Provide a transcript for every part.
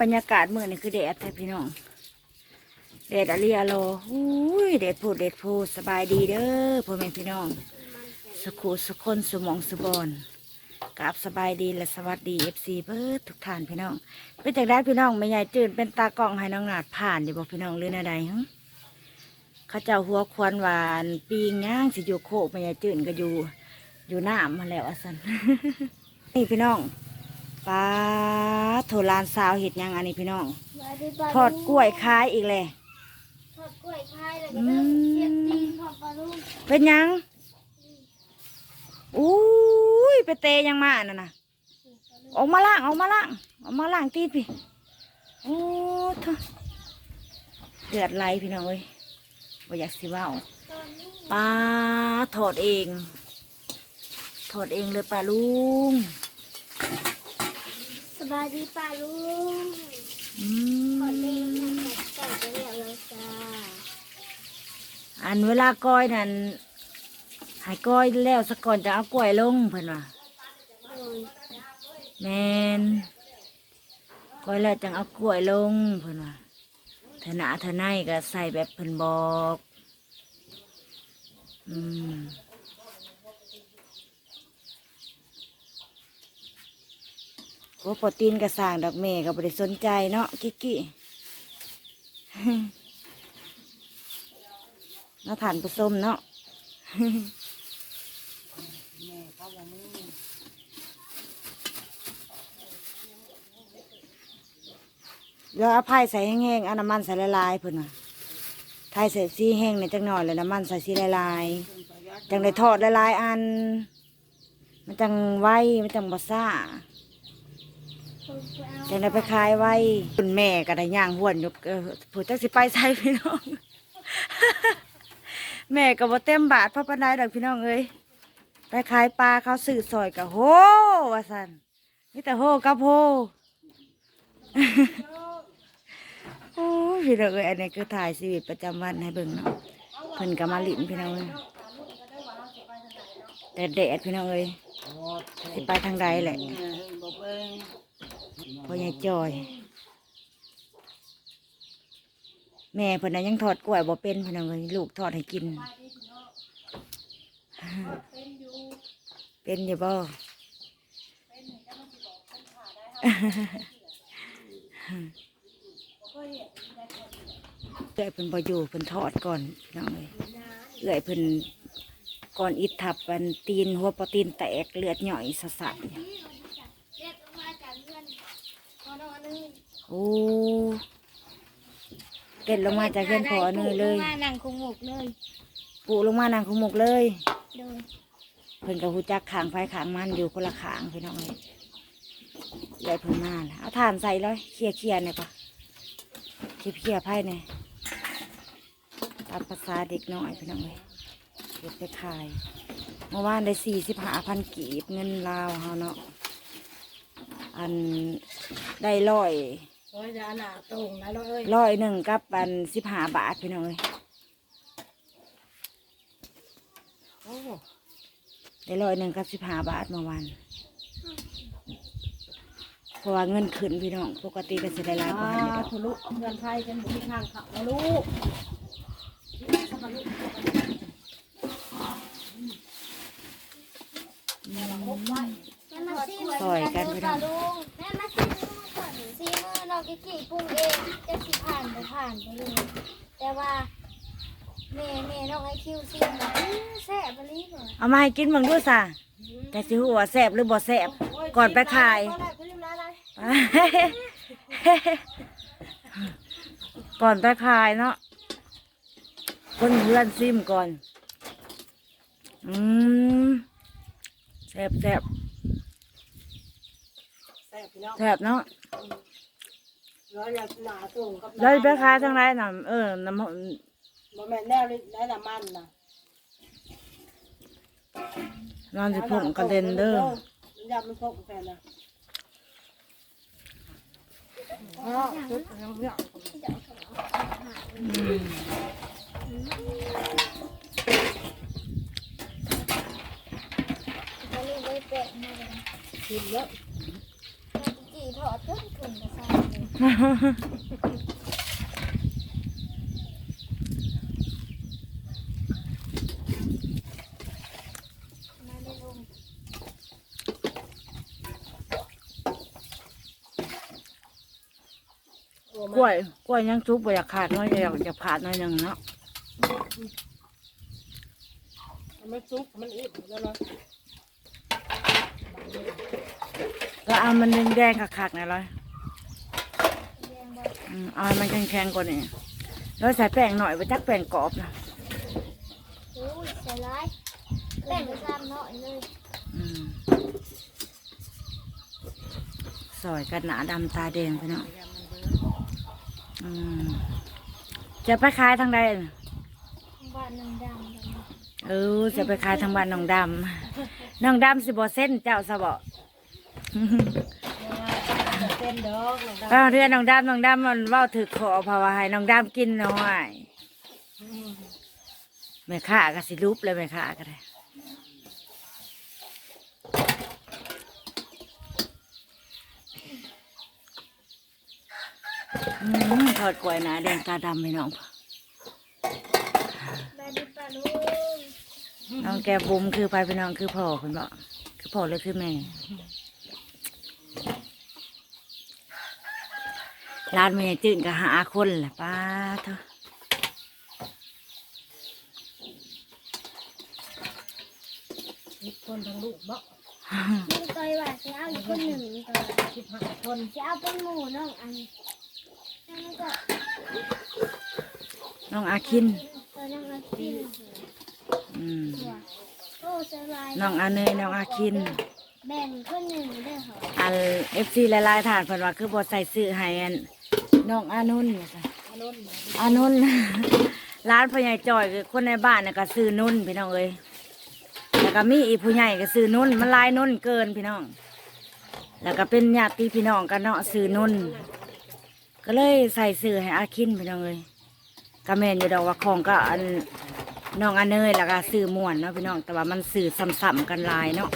บรรยากาศเมื่อนี่คือแดดแต่พี่น้องแดดอาเรียโลอุ้ยแดดพูดแดดพูดสบายดีเด้อพ่อแม่พี่น้อง สุขุสุคนสุมองสุบอนกราบสบายดีและสวัสดีเอฟซีเพื่อทุกท่านพี่น้องเป็นจากได้พี่น้องไม่ใหญ่จืดเป็นตากล้องให้น้องหนาดผ่านดีบอกพี่น้องหรืออะไรฮะเข้าเจ้าหัวควันหวานปีงย่างสิอยู่โคกไม่ใหญ่จืดก็อยู่อยู่น้ำมาแล้วอะสันนี่พี่น้อง ปลาโถลานสาวเห็ดหยังอันนี้พี่น้อง ทอดกล้วยขายอีกเลยทอดกล้วยคายแล้วก็เริ่มเสียบตีนทอดปลาลูกเป็นหยังอุ้ยไปเตะยังมาน่ะนะออกมาล่างออกมาล่างออกมาล่างตีนพี่โอ้เถอะเดือดไหลพี่น้องเอ้ยบ่อยากสิเว่าตอนนี้ปลาทอดเองทอดเองเลยปลาลุง สบายดีปลาลูกอืขอมเล่นทำแบบไก่ไปแล้วจ้าอันเวลาก้อยนั่นใหายก้อยแล้วสักก่อนจะเอากล้วยลงเพิ่นว่าโอ้ยแมนก้อยแล้วจังเอากล้วยลงเพิ่นว่าถนาถนายก็ใส่แบบเพิ่นบอก อืม โอ้ปอตีนกระสางดอกเมย์ก็บริสนใจเนาะกิ๊กกี้เนาะฐานผสมเนาะแล้วเอาไผ่ใส่แห้งๆเอาน้ำมันใส่ละลายเพิ่นว่าไผ่ใส่ซีแห้งในอยจังหน่อยแล้วน้ำมันใส่ซีละลายจังได้ทอดละลายอัน มันจังไวมันจังบ่ซ่า จังได้ไปขายไว้คุณแม่ก็ได้ย่างหวนอยู่เออผู้จักสิไปใส่พี่น้อง แม่ก็บ่เต็มบาทเพราะปานใดดอกพี่น้องเอ้ยไปขายปลาเขาซื้อซอยก็โหว่าซั่นมีแต่โหกับโหโอ้พี่น้องเอ้ยอันนี้คือถ่ายชีวิตประจำวันให้เบิ่งเนาะเพิ่นก็มาลิ้นพี่น้องเอ้ยแต่แดดพี่น้องเอ้ยสิไปทางใดแหละ พ่อใหญ่จอย แม่เพิ่นน่ะยังทอดกล้วยบ่เป็นพี่น้องเอ้ยลูกทอดให้กิน เป็นอยู่บ่เอื้อยเพิ่นบ่อยู่เพิ่นทอดก่อนพี่น้องเอ้ยเอื้อยเพิ่นก่อนอิดทับมันตีนหัวปลาตีนแตกเลือดหย่อยสะสะเนี่ย เรียกมาจากเพื่อนพอนอนนึง โอ้เด็ดลงมาจากเพื่อนพอเนยเลยมานั่งคงหมกเลยปูลงมานางขมุกเลยโดยเพิ่นกับหูจักขางไฟขางมันอยู่คนละขางพี่น้องเลยเลยเพิ่นมาแล้วเอาถ่านใส่เลยเคลียร์เคลียร์หน่อยปะเคลียร์เคลียร์ไพ่หน่อยตามภาษาเด็กน้อยพี่น้องเลยเก็บไปขายเมื่อวานได้สี่สิบห้าพันกีบเงินลาวเฮาเนาะ อันได้ร้อยโอ้ยจะหนาตรงนะเราเอ้ยร้อยหนึ่งกับอันสิบห้าบาทพี่น้องเลยโอ้ได้ร้อยหนึ่งกับสิบห้าบาทเมื่อวานเพราะว่าเงินขึ้นพี่น้อง ปกติก็จะได้หลายกว่านี้ดอกทะลุเงินไทยเป็นบุญทางเขาแล้วลูกแม่มาซีมื ซอยกันพี่น้องลุงแม่มาซีมือก่อนซีมือน้องกิ๊กกี้ปรุงเองจะสิผ่านไปผ่านไปเลยแต่ว่าแม่แม่น้องไอคิวซีมาอื้อแซ่บไปเลยบ่เอามาให้กินบ้างด้วยซะแต่สิหัวาแสบหรือบ่แสบก่อนไปขายก่อนไปขายเนาะคนเพื่อนซิมก่อน อืมแสบแสบแซ่บพี่น้องแสบเนาะร้อยหนาตรงกับแล้วไปขายทางไรน่ะเออน้ำบ่แม่นแนวได้น้ำมันนะนอนสิผมกระเด็นเด้อยามันพกแฟนนะอ๋อจุดน้ำเยอะอืมเขาเรียกไว้แปะมาเลยกินเยอะ แม่กิ๊กกี้ทอดเพิ่มขึ้นกระซ่าเลยมาได้ลงกล้วยกล้วยยังซุปบ่อยากขาดน้อยอยากจะขาดน้อยหนึงเนาะมันซุกมันอิ่มแล้วเนาะ ก็ เอามันแดงๆคักๆหน่อยเลยแดงบ่อืมเอาให้มันแข็งๆกว่านี้แล้วใส่แป้งหน่อยไปจักแป้งกรอบนะโอ้ยใส่ร้ายแป้งไปซ้ำหน่อยเลยอืมซอยกันหนาดำตาแดงไปเนาะอืมจะไปขายทางใดน่ะบ้านน้ำดำดำเออจะไปขายทางบ้านน้องดำน้องดำสิบ่เส้นเจ้าซะบ่ เต้นดอกลงได้เอ้าเรือนน้องดำน้องดำมันเว้าถือขอเพราะว่าให้น้องดำกินหน่อยแม่ค้าก็สิรูปเลยแม่ค้าก็ได้อืมทอดกล้วยหนาแดงตาดำไปน้องแม่ดิปลาลูกน้องแกบุ้มคือไปพี่น้องคือพ่อคุณบอกคือพ่อหรือคือแม่ ร้านแม่จื่นก็หาคนแหละป้าเถอะมีคนทั้งลูกบ่ลุงต่อยว่าจะเอาอีกคนหนึ่งต่อยสิบห้าคนจะเอาเป็นหมูน้องอันแล้วมันก็น้องอาคิน ตัวน้องอาคินอืม ตัวโอ้สบายน้องอาเนยน้องอาคิน แบ่งคนหนึ่งเด้อเหรออันเอฟซีหลายๆฐานเพิ่นว่าคือบอใส่ซื้อให้อัน น้องอานุนว่าซั่นอันนู้นอานุนร้านพ่อใหญ่จอยคือคนในบ้านน่ะก็ซื้อนุ่นพี่น้องเอ้ยแล้วก็มีอีผู้ใหญ่ก็ซื้อนุ่นมันหลายนุ่นเกินพี่น้อง แล้วก็เป็นญาติพี่น้องกันเนาะซื้อนุ่น ก็เลยใส่ซื้อให้อาคินพี่น้องเอ้ยก็แม่นอยู่ดอกว่าของก็อันน้องอาเนยแล้วก็ซื้อม่วนเนาะพี่น้องแต่ว่ามันซื้อซ้ำๆกันหลายเนาะ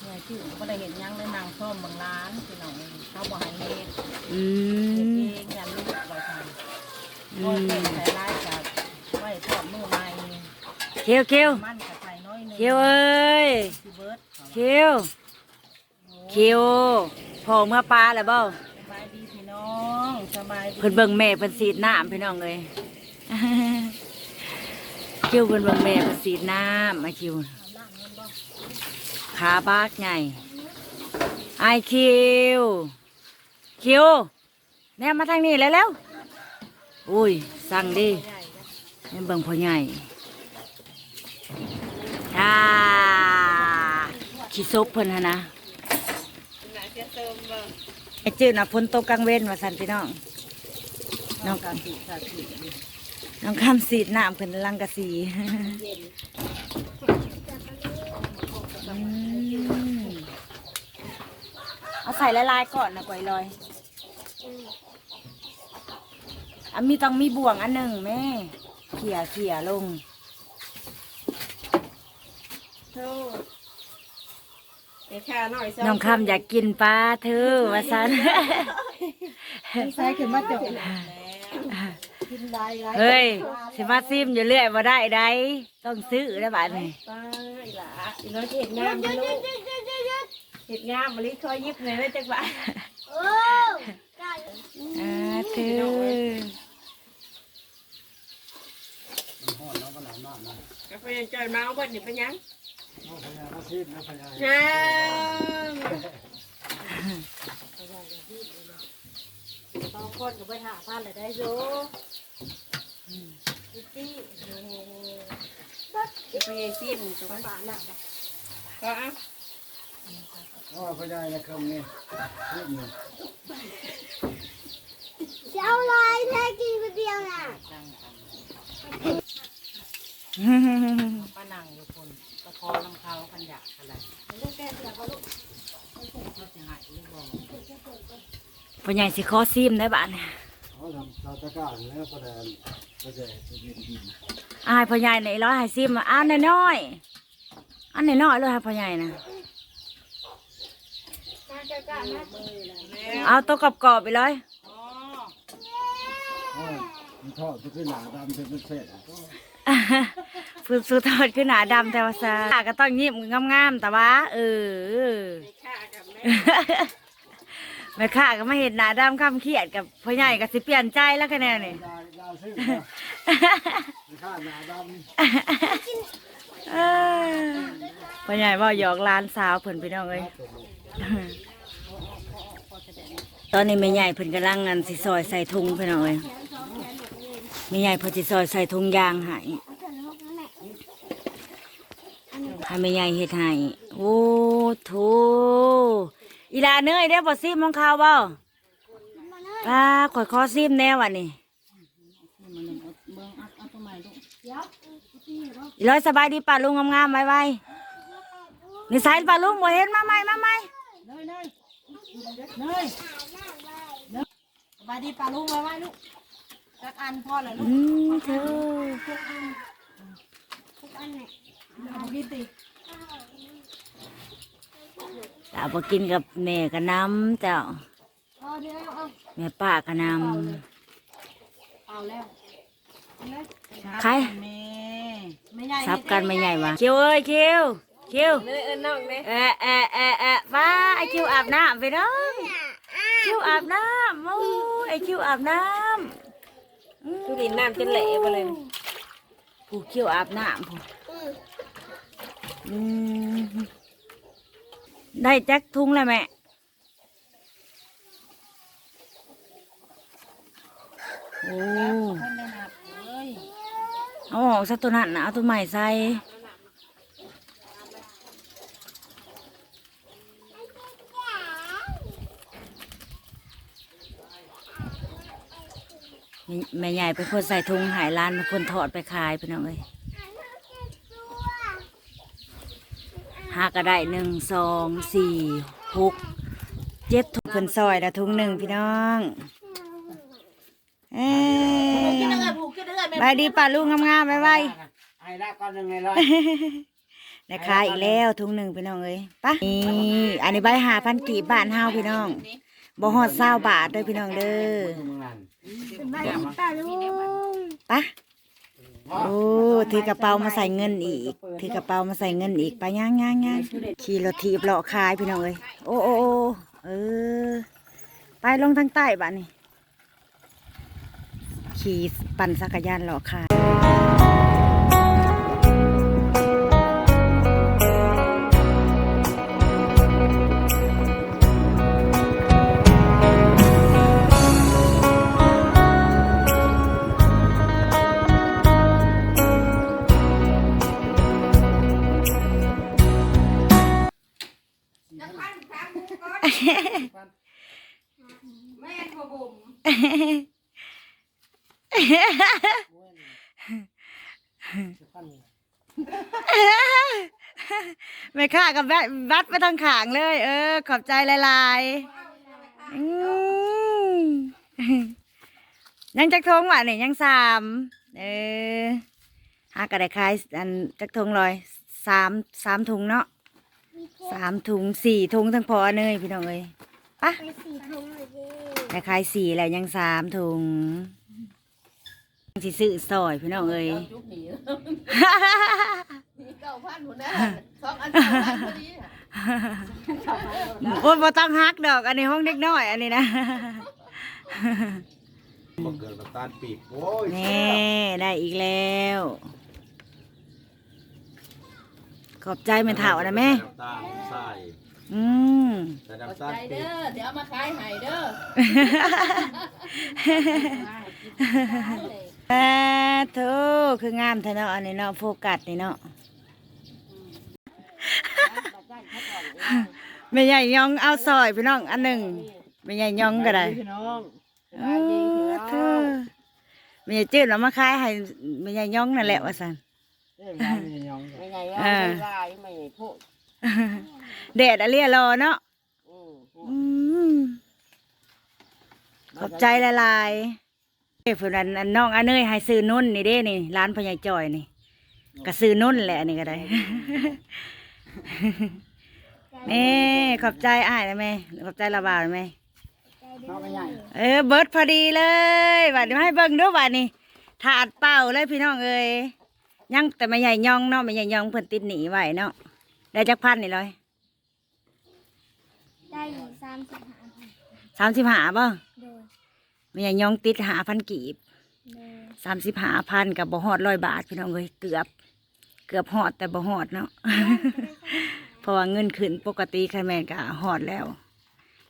เมื่อ ชื่อก็ได้เห็นยังเลยนางส้มบางร้านพี่น้องเขาบอกให้เฮ็ดอืเฮ็ดมเองยันลูกไว้ทำก็เต้นใส่ร้ายกับไว้ทอดมือใหม่เคียวเคียวมันกับใส่น้อยนึงเคียวเอ้ยสิเบิร์ดเคียวเคียวพอเมื่อปลาแล้วบ้าสบายดีพี่น้องสบายดีเพิ่นเบิ่งแม่เพิ่นสีดน้ำพี่น้องเลยคิวเพิ่นเบิ่งแม่เพิ่นสีดน้ำมาคิว ขาบากใหญ่ไอคิว คิว แนมมาทางนี้แล้วแล้วอุ้ย สั่งดิแม่เบิ่งพ่อใหญ่อ่าขี้ซบเพิ่นหนนะไอจืดน่ะฝนตกกลางเว้นว่าสันพี่น้องน้องการสีน้องคำสีดน้ำขึ้นลังกะสี อืม เอาใส่ละลายๆก่อนนะก๋วยลอยอันมีต้องมีบ่วงอันหนึ่งแม่เขี่ยเขี่ยลงเท่าเดี๋ยวค่าหน่อยน้องคำอยากกินปลาเธอว่าซันใส่ขึ้นมาจบกินได้ไรเฮ้ยสิมาซิมอยู่เรื่อยมาได้ไดต้องซื้อได้บ้านนี่ป้าอีหล่ะอีน้อยเห็ดงามมาลูก เห็ดงามมาลิคอยยิบเลยไม่จักบ้าโอ้ได้อ่าเธอกาแฟจอยมาเอาเบิดนี่เป็นยังงามต้องคนกับไปหาพันเลยได้โยจิ๊จี้จะไปซิมตัวฝาหนักก็อะ อ๋อพญายนะครับนี่นี่นี่จะเอาลายแท้กินคนเดียวน่ะป้านั่งอยู่คนก็พอลำเขากันอยากอะไรเขาจะหายหรือบอกพ่อใหญ่สิขอซิมได้บ้านนี่เขาทำชาวตะกร้าแล้วก็ได้ก็จะจะยินดีอายพ่อใหญ่ไหนร้อยให้ซิมอ้าวน้อยๆอันนี้น้อยเลยค่ะพ่อใหญ่นะมาจะกะนะ เอาตัวกรอบๆไปเลยอ๋อโอ้ยมันทอดจะขึ้นหนาดำจะเป็นเศษฟืนสูทอดขึ้นหนาดำแต่ว่าซาก็ต้องยิ้มงามๆแต่ว่าเออค่ากับแม่แม่ข้าก็มาเห็นหนาดำคำเครียดกับพ่อใหญ่ก็สิเปลี่ยนใจแล้วคะแนนนี่ยาวยาวซื้อข้าหนาดเอ้ยพ่อใหญ่เว่าหยอกหลานสาวเพิ่นพี่น้องเอ้ย ตอนนี้แม่ใหญ่เพิ่นกำลังงานสิซอยใส่ถุงเพี่น้องเอ้ยแม่ใหญ่เพิ่นสิซอยใส่ถุงยางให้ให้แม่ใหญ่เฮ็ดให้โอ้โถอีลาเนยได้อบ่ซิมของข้าวบ่ป้าข่อยขอซิมแน่วันนี้อีร้อยสบายดีป่าลุงงามๆไว้ไว้นี่สายป่าลุงบ่เห็นมาใหม่มาใหม่ เนยเนยเนยเนยสบายดีป่าลุงไว้ไว้ลูกจักอันพอแล้วลูอืกมเธอเอากินติตาบ่กินกับแม่กับน้ำเจ้าเอาเดี๋ยวเอาแม่ป้ากับน้เอาแล้วเอาเลยำใครแม่ไม่ใหญ่ซับกันไม่ใหญ่วะคิวเอ้ยคิว คิวเนยเอิ้นน้องเด้เอะเอะเอะเอะป้าไอคิวอาบน้ำไปเนาะคิวอาบน้ำโอ้ยไอคิวอาบน้ำอืมทุดินน้ำจนเละไปเลยผู้คิวอาบน้ำผู้อืมได้จักทุงแล้วแม่โอ้คนได้นับเอ้ยเอาออกซะตัวนั้นนะเอาตัวใหม่ใส่ แม่แม่ใหญ่เป็นคนใส่ถุงหายร้านเป็นคนถอดไปขายพี่น้องเอ้ยห้าก็ได้หนึ่งสองสี่หกเจ็ดถุงเพิ่นซอยละถุงหนึ่งพี่น้องเอ้ยกินเอ้ยผูกกินเอ้ยแม่บายดีป่าลุงงามๆบายบายำไอ้ละก้อนหนึ่งไงร้อยได้ขายอีกแล้วถุงหนึ่งพี่น้องเอ้ยปะนี่อันนี้ใบหาพันกีบบ้านเฮาพี่น้อง บ่ฮอดเศร้าบาทเด้อพี่น้องเด้อมึงนั่นไปป่าลุงปะโอ้ถือกระเป๋ามาใส่เงินอีกถือกระเป๋ามาใส่เงินอีกไปย่างย่างย่างขี่รถถีบเลาะขายพี่น้องเอ้ยโอ้โอ้โอ้เออ ไปลงทางใต้บ้านนี่ขี่ปั่นจักรยานเลาะขาย แม่ค้ากับแวะวัดไปทางขางเลย เออ ขอบใจหลายๆอืมยังจักทงว่ะเนี่ยยังสามเออหากระไดขายอันจักทงลอยสามสามถุงเนาะสามถุงสี่ถุงทั้งพอเนยพี่น้องเอ้ยปะไปสี่ทุ่มเลยเด้แต่ขายสี่แล้วยังสามถุง สิซื้อซอยพี่น้องเอ้ยจุกหนีเก้าพันหัวหน้าสองอันสองอันพอดีโอ้ยบ่ต้องฮักดอก อันนี้ห้องเด็กน้อย อันนี้นะบังเกิดกับตาลปีกโอ้ยนี่ได้อีกแล้ว ขอบใจเป็นเถ่านะแม่น้ำตาลใส่อืมแต่ขอบน้ำใจตาลปีเด้กอเดี๋ยวเอามาขายให้เด้อเออโธ่คืองามแท้เนาะอันนี้เนาะโฟกัสนี่เนาะไม่ใหญ่ยองเอาซอยพี่น้องอันหนึ่งไม่ใหญ่ยองก็ได้พี่น้องโอ้เธอไม่ใหญ่จืดแล้วมาขายให้ไม่ใหญ่ยองนั่นแหละว่าสันไม่ใหญ่ไม่ใหญ่ลายไม่ใหญ่พูดแดดอะเรียรอเนาะอืมอืมขอบใจละลายๆ เอ้ยเพื่อนอันอันน้องอันเนยให้ซื้อนุ่นนี่เด้นี่ ร้านพญายจอยนี่ก็ซื้อนุ่นแหละนี่ก็ได้แม่ขอบใจอ้ายนะแม่ขอบใจระบาวนะแม่ใจเด้อเออเบิร์ดพอดีเลยบัดนี้มาให้เบิ่งเด้วยบัดนี้ถาดเป่าเลยพี่น้องเอ้ยยังแต่ไม่ใหญ่ย่องเนาะไม่ใหญ่ย่องเพิ่นติดหนีไว้เนาะได้จักพันนี่เลยได้สามสิบห้าพันสามสิบห้าบ่โดย ไม่ใหญ่ย่องติดหาพันกีบโดยสามสิบห้าพันกับบ่ฮอดร้อยบาทพี่น้องเอ้ยเกือบ เกือบฮอดแต่บ่ฮอดเนาะเพราะว่าเงินขึ้นปกติคันแม่นก็ฮอดแล้ว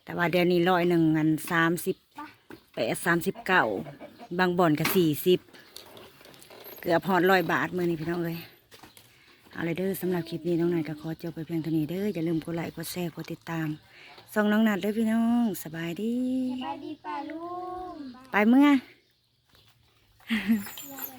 แต่ว่าเดือนนี้ร้อยหนึ่งงันสามสิบแปดสามสิบเก้าบางบ่อนก็สี่สิบเกือบฮอดร้อยบาทมือนี้พี่น้องเอ้ยเอาเลยเด้อสำหรับคลิปนี้น้องนายก็ขอจบไปเพียงเท่านี้เด้ออย่าลืมกดไลค์กดแชร์กดติดตามส่องน้องนัดเด้อพี่น้องสบายดีสบายดีป่าลุง ไปเมื่อไป